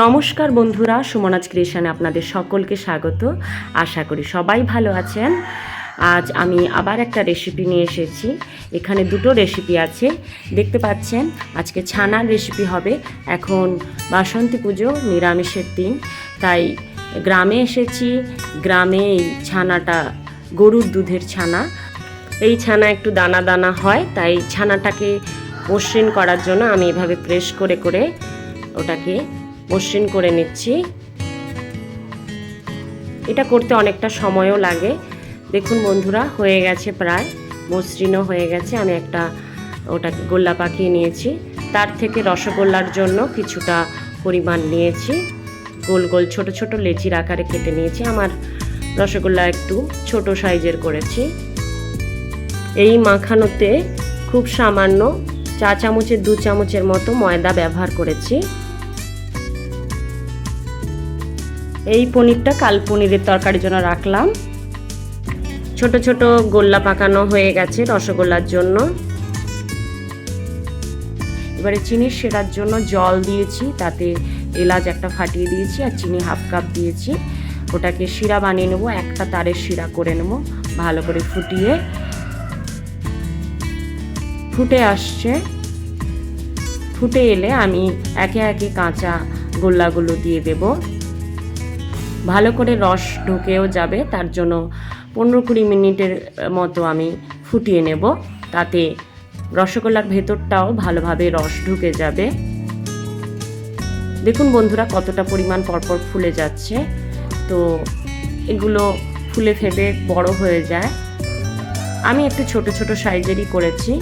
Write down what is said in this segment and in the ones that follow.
নমস্কার বন্ধুরা, সুমনাজ ক্রিয়েশনে আপনাদের সকলকে স্বাগত। আশা করি সবাই ভালো আছেন। আজ আমি আবার একটা রেসিপি নিয়ে এসেছি। এখানে দুটো রেসিপি আছে। দেখতে পাচ্ছেন, আজকে ছানার রেসিপি হবে। এখন বাসন্তী পুজো, নিরামিষের দিন। তাই গ্রামে এসেছি। গ্রামে এই ছানাটা, গরুর দুধের ছানা। এই ছানা একটু দানা দানা হয়, তাই ছানাটাকে মসৃণ করার জন্য আমি এভাবে প্রেস করে করে ওটাকে মসৃণ করে নিচ্ছি। এটা করতে অনেকটা সময়ও লাগে। দেখুন বন্ধুরা, হয়ে গেছে প্রায়, মসৃণও হয়ে গেছে। আমি একটা ওটা গোল্লা পাকিয়ে নিয়েছি। তার থেকে রসগোল্লার জন্য কিছুটা পরিমাণ নিয়েছি। গোল গোল ছোট ছোট লেচির আকারে কেটে নিয়েছি। আমার রসগোল্লা একটু ছোট সাইজের করেছি। এই মাখানোতে খুব সামান্য চা চামচের, দু চামচের মতো ময়দা ব্যবহার করেছি। এই পনিরটা কাল পনিরের তরকারির জন্য রাখলাম। ছোট ছোট গোল্লা পাকানো হয়ে গেছে রসগোল্লার জন্য। এবারে চিনির সেরার জন্য জল দিয়েছি, তাতে এলাচ একটা ফাটিয়ে দিয়েছি আর চিনি হাফ কাপ দিয়েছি। ওটাকে শিরা বানিয়ে নেব, একটা তারের শিরা করে নেব, ভালো করে ফুটিয়ে। ফুটে আসছে। ফুটে এলে আমি একে একে কাঁচা গোল্লাগুলো দিয়ে দেব। ভালো করে রস ঢুকেও যাবে, তার জন্য পনেরো কুড়ি মিনিটের মতো আমি ফুটিয়ে নেব। তাতে রসগোল্লার ভেতরটাও ভালোভাবে রস ঢুকে যাবে। দেখুন বন্ধুরা, কতটা পরিমাণ পরপর ফুলে যাচ্ছে। তো এগুলো ফুলে ফেবে বড় হয়ে যায়। আমি একটু ছোট ছোট সাইজেরই করেছি।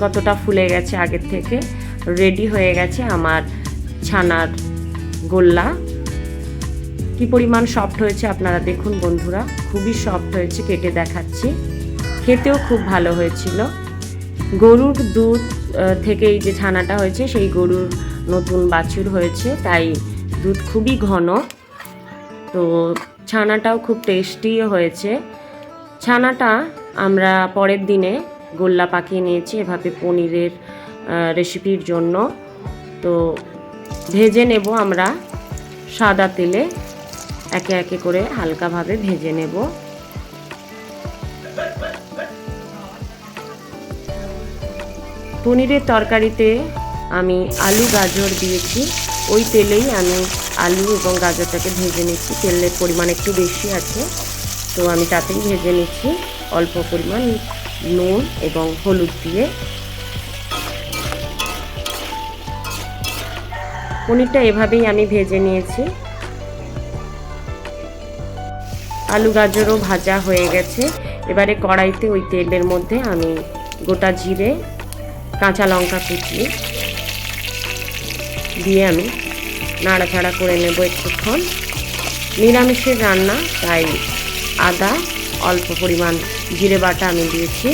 কতটা ফুলে গেছে আগের থেকে। রেডি হয়ে গেছে আমার ছানার গোল্লা। কি পরিমাণ সফট হয়েছে আপনারা দেখুন বন্ধুরা, খুবই সফট হয়েছে, কেটে দেখাচ্ছি। খেতেও খুব ভালো হয়েছিল। গরুর দুধ থেকে এই যে ছানাটা হয়েছে, সেই গরুর নতুন বাছুর হয়েছে, তাই দুধ খুবই ঘন। তো ছানাটাও খুব টেস্টিও হয়েছে। ছানাটা আমরা পরের দিনে গোল্লা পাকিয়ে নিয়েছি এভাবে পনিরের রেসিপির জন্য। তো ভেজে নেব আমরা সাদা তেলে। একে একে করে হালকাভাবে ভেজে নেব। পনিরের তরকারিতে আমি আলু, গাজর দিয়েছি। ওই তেলেই আমি আলু এবং গাজরটাকে ভেজে নিচ্ছি। তেলের পরিমাণ একটু বেশি আছে, তো আমি তাতেই ভেজে নিচ্ছি। অল্প পরিমাণ নুন এবং হলুদ দিয়ে। পনিরটা এভাবেই আমি ভেজে নিয়েছি। আলু গাজরও ভাজা হয়ে গেছে। এবারে কড়াইতে ওই তেলের মধ্যে আমি গোটা জিরে, কাঁচা লঙ্কা কুচি দিয়ে আমি নাড়াচাড়া করে নেব একটুক্ষণ। নিরামিষের রান্না, তাই আদা, অল্প পরিমাণ জিরে বাটা আমি দিয়েছি।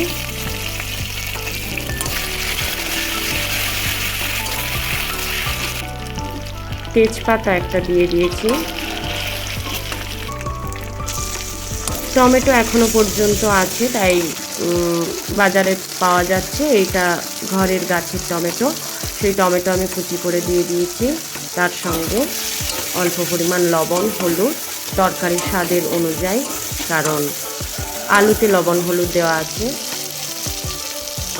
তেজপাতা একটা দিয়ে দিয়েছি। টমেটো এখনও পর্যন্ত আছে, তাই বাজারে পাওয়া যাচ্ছে। এইটা ঘরের গাছের টমেটো। সেই টমেটো আমি কুচি করে দিয়ে দিয়েছি। তার সঙ্গে অল্প পরিমাণ লবণ, হলুদ। তরকারির স্বাদের অনুযায়ী, কারণ আলুতে লবণ, হলুদ দেওয়া আছে।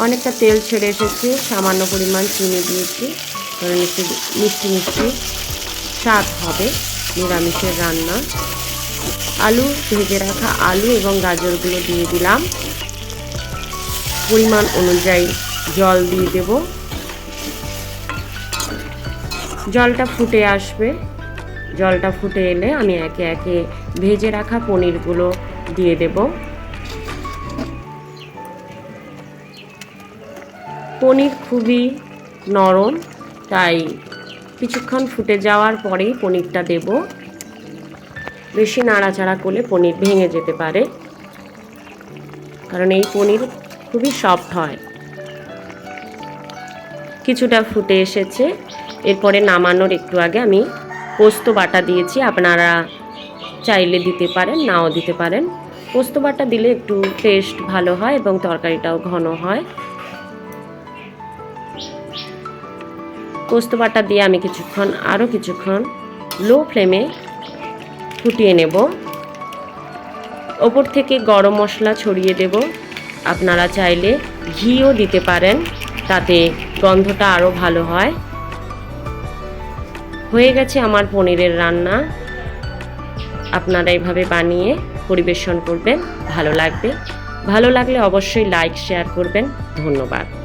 অনেকটা তেল ছেড়ে এসেছে, সামান্য পরিমাণ চিনি দিয়েছি। কারণ একটু মিষ্টি মিষ্টি স্বাদ হবে, নিরামিষের রান্না। আলু, ভেজে রাখা আলু এবং গাজরগুলো দিয়ে দিলাম। পরিমাণ অনুযায়ী জল দিয়ে দেব। জলটা ফুটে আসবে। জলটা ফুটে এলে আমি একে একে ভেজে রাখা পনিরগুলো দিয়ে দেব। পনির খুবই নরম, তাই কিছুক্ষণ ফুটে যাওয়ার পরেই পনিরটা দেব। বেশি নাড়াচাড়া করলে পনির ভেঙে যেতে পারে। কারণ এই পনির খুবই সফট হয়। কিছুটা ফুটে এসেছে। এরপরে নামানোর একটু আগে আমি পোস্ত বাটা দিয়েছি। আপনারা চাইলে দিতে পারেন, নাও দিতে পারেন। পোস্ত বাটা দিলে একটু টেস্ট ভালো হয় এবং তরকারিটাও ঘন হয়। পোস্ত বাটা দিয়ে আমি কিছুক্ষণ, আরও কিছুক্ষণ লো ফ্লেমে ফুটিয়ে নেব। ওপর থেকে গরম মশলা ছড়িয়ে দেব। আপনারা চাইলে ঘিও দিতে পারেন, তাতে গন্ধটা আরও ভালো হয়। হয়ে গেছে আমার পনিরের রান্না। আপনারা এইভাবে বানিয়ে পরিবেশন করবেন, ভালো লাগবে। ভালো লাগলে অবশ্যই লাইক শেয়ার করবেন। ধন্যবাদ।